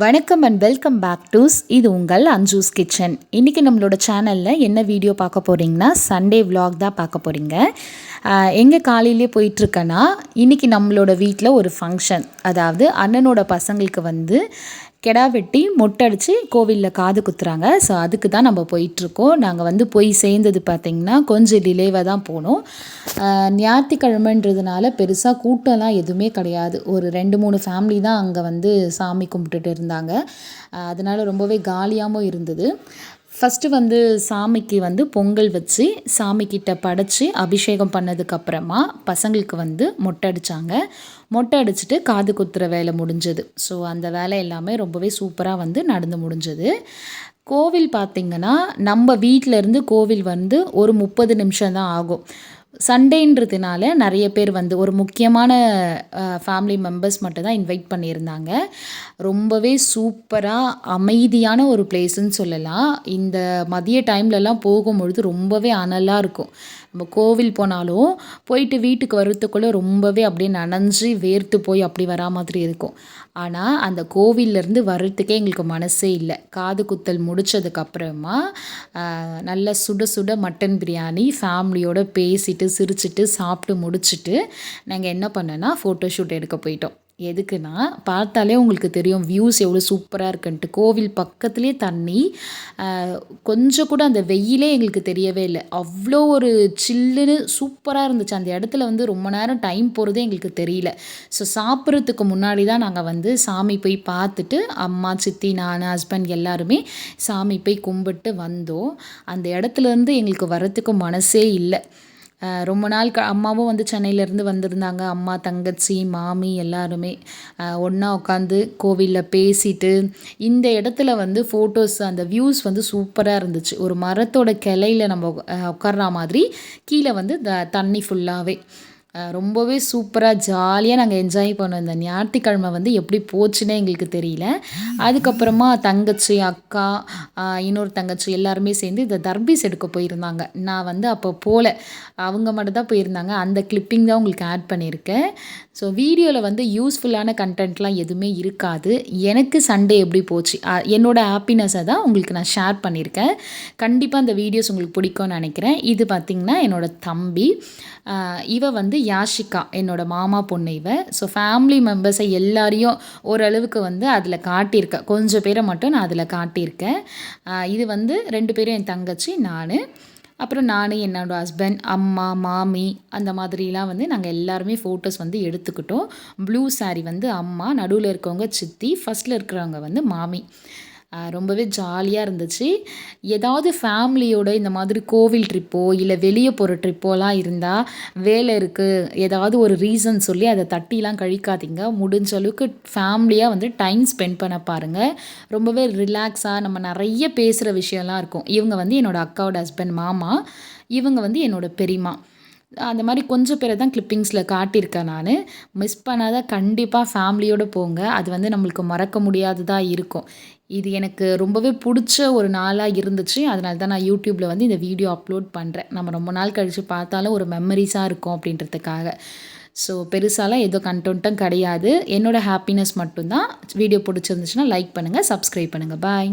வணக்கம் and welcome back two's இது உங்கள் அஞ்சூஸ் கிச்சன். இன்றைக்கி நம்மளோட சேனலில் என்ன வீடியோ பார்க்க போகிறீங்கன்னா சண்டே வ்ளாக் தான் பார்க்க போகிறீங்க எங்கே காலையிலே போயிட்டுருக்கேன்னா இன்றைக்கி நம்மளோட வீட்டில் ஒரு ஃபங்க்ஷன் அதாவது அண்ணனோட பசங்களுக்கு வந்து கெடா வெட்டி மொட்டை அடித்து கோவிலில் காது குத்துறாங்க. ஸோ அதுக்கு தான் நம்ம போயிட்டுருக்கோம். நாங்கள் வந்து போய் சேர்ந்தது பார்த்திங்கன்னா கொஞ்சம் டிலேவாக தான் போனோம். ஞாயிற்றுக்கிழமைன்றதுனால பெருசாக கூட்டம்லாம் எதுவுமே கிடையாது. ஒரு ரெண்டு மூணு ஃபேமிலி தான் அங்கே வந்து சாமி கும்பிட்டுட்டு இருந்தாங்க. அதனால் ரொம்பவே காலியாகவும் இருந்தது. ஃபஸ்ட்டு வந்து சாமிக்கு வந்து பொங்கல் வச்சு சாமிக்கிட்ட படைச்சி அபிஷேகம் பண்ணதுக்கப்புறமா பசங்களுக்கு வந்து மொட்டை அடித்தாங்க மொட்டை அடிச்சுட்டு காது குத்துற வேலை முடிஞ்சது. ஸோ அந்த வேலை எல்லாமே ரொம்பவே சூப்பராக வந்து நடந்து முடிஞ்சது. கோவில் பார்த்திங்கன்னா நம்ம வீட்டில் இருந்து கோவில் வந்து ஒரு முப்பது நிமிஷம் தான் ஆகும். சண்டேன்றதுனால நிறைய பேர் வந்து ஒரு முக்கியமான ஃபேமிலி மெம்பர்ஸ் மட்டும் தான் இன்வைட் பண்ணியிருந்தாங்க. ரொம்பவே சூப்பராக அமைதியான ஒரு பிளேஸுன்னு சொல்லலாம். இந்த மதிய டைம்லலாம் போகும்பொழுது ரொம்பவே அனலாக இருக்கும். நம்ம கோவில் போனாலும் போயிட்டு வீட்டுக்கு வர்றதுக்குள்ளே ரொம்பவே அப்படியே நனைஞ்சு வேர்த்து போய் அப்படி வரா மாதிரி இருக்கும். ஆனால் அந்த கோவில்லேருந்து வர்றதுக்கே எங்களுக்கு மனசே இல்லை. காது குத்தல் முடிச்சதுக்கப்புறமா நல்ல சுட சுட மட்டன் பிரியாணி ஃபேமிலியோடு பேசிட்டு சிரிச்சிட்டு சாப்பிட்டு முடிச்சுட்டு நாங்கள் என்ன பண்ணோன்னா ஃபோட்டோ ஷூட் எடுக்க போயிட்டோம். எதுக்குன்னா பார்த்தாலே உங்களுக்கு தெரியும் வியூஸ் எவ்வளோ சூப்பராக இருக்குன்ட்டு. கோவில் பக்கத்துலேயே தண்ணி கொஞ்சம் கூட அந்த வெயிலே எங்களுக்கு தெரியவே இல்லை. அவ்வளோ ஒரு சில்லுன்னு சூப்பராக இருந்துச்சு. அந்த இடத்துல வந்து ரொம்ப நேரம் டைம் போகிறதே எங்களுக்கு தெரியல. ஸோ சாப்பிட்றதுக்கு முன்னாடி தான் நாங்கள் வந்து சாமி போய் பார்த்துட்டு அம்மா சித்தி நான் ஹஸ்பண்ட் எல்லாருமே சாமி போய் கும்பிட்டு வந்தோம். அந்த இடத்துலேருந்து எங்களுக்கு வரத்துக்கு மனசே இல்லை. ரொம்ப நாள் க அம்மாவும் வந்து சென்னையிலேருந்து வந்திருந்தாங்க. அம்மா தங்கச்சி மாமி எல்லாருமே ஒன்றா உட்காந்து கோவிலில் பேசிட்டு இந்த இடத்துல வந்து ஃபோட்டோஸ் அந்த வியூஸ் வந்து சூப்பராக இருந்துச்சு. ஒரு மரத்தோட கிளையில நம்ம உட்கார்ற மாதிரி கீழே வந்து த தண்ணி ஃபுல்லாகவே ரொம்பவே சூப்பராக ஜாலியாக நாங்கள் என்ஜாய் பண்ணோம். இந்த ஞாயிற்றுக்கிழமை வந்து எப்படி போச்சுன்னே எங்களுக்கு தெரியல. அதுக்கப்புறமா தங்கச்சி அக்கா இன்னொரு தங்கச்சி எல்லாருமே சேர்ந்து இந்த தர்பீஸ் எடுக்க போயிருந்தாங்க. நான் வந்து அப்போ போகல அவங்க மட்டும் தான் போயிருந்தாங்க. அந்த கிளிப்பிங் தான் உங்களுக்கு ஆட் பண்ணியிருக்கேன். ஸோ வீடியோவில் வந்து யூஸ்ஃபுல்லான கண்டென்ட்லாம் எதுவுமே இருக்காது. எனக்கு சண்டே எப்படி போச்சு? என்னோடய ஹாப்பினஸை தான் உங்களுக்கு நான் ஷேர் பண்ணியிருக்கேன். கண்டிப்பாக அந்த வீடியோஸ் உங்களுக்கு பிடிக்கும்னு நினைக்கிறேன். இது பார்த்திங்கன்னா என்னோட தம்பி. இவ வந்து யாஷிகா என்னோட மாமா பொண்ணு இவ. ஸோ ஃபேமிலி மெம்பர்ஸை எல்லாரையும் ஓரளவுக்கு வந்து அதில் காட்டியிருக்கேன் கொஞ்சம் பேரை மட்டும் நான் அதில் காட்டியிருக்கேன். இது வந்து ரெண்டு பேரும் என் தங்கச்சி நான். அப்புறம் நான் என்னோடய ஹஸ்பண்ட் அம்மா மாமி அந்த மாதிரிலாம் வந்து நாங்கள் எல்லாருமே ஃபோட்டோஸ் வந்து எடுத்துக்கிட்டோம். ப்ளூ saree வந்து அம்மா நடுவில் இருக்கவங்க சித்தி ஃபஸ்ட்டில் இருக்கிறவங்க வந்து மாமி. ரொம்பவே ஜாலியாக இருந்துச்சு. ஏதாவது ஃபேமிலியோட இந்த மாதிரி கோவில் ட்ரிப்போ இல்லை வெளியே போகிற ட்ரிப்போலாம் இருந்தால் வேலை இருக்குது ஏதாவது ஒரு ரீசன் சொல்லி அதை தட்டிலாம் கழிக்காதீங்க. முடிஞ்ச அளவுக்கு ஃபேமிலியாக வந்து டைம் ஸ்பெண்ட் பண்ண பாருங்கள் ரொம்பவே ரிலாக்ஸாக நம்ம நிறைய பேசுகிற விஷயம்லாம் இருக்கும். இவங்க வந்து என்னோடய அக்காவோட ஹஸ்பண்ட் மாமா இவங்க வந்து என்னோடய பெரியமா அந்த மாதிரி கொஞ்சம் பேரை தான் கிளிப்பிங்ஸில் காட்டியிருக்கேன் நான். மிஸ் பண்ணாத கண்டிப்பாக ஃபேமிலியோடு போங்க. அது வந்து நம்மளுக்கு மறக்க முடியாததாக இருக்கும். இது எனக்கு ரொம்பவே பிடிச்ச ஒரு நாளாக இருந்துச்சு. அதனால தான் நான் யூடியூப்பில் வந்து இந்த வீடியோ அப்லோட் பண்ணுறேன் நம்ம ரொம்ப நாள் கழித்து பார்த்தாலும் ஒரு மெமரிஸாக இருக்கும் அப்படின்றதுக்காக. ஸோ பெருசாலாம் ஏதோ கண்டென்ட்டும் கிடையாது. என்னோடய ஹாப்பினஸ் மட்டும்தான். வீடியோ பிடிச்சிருந்துச்சுன்னா லைக் பண்ணுங்கள் சப்ஸ்கிரைப் பண்ணுங்கள் பாய்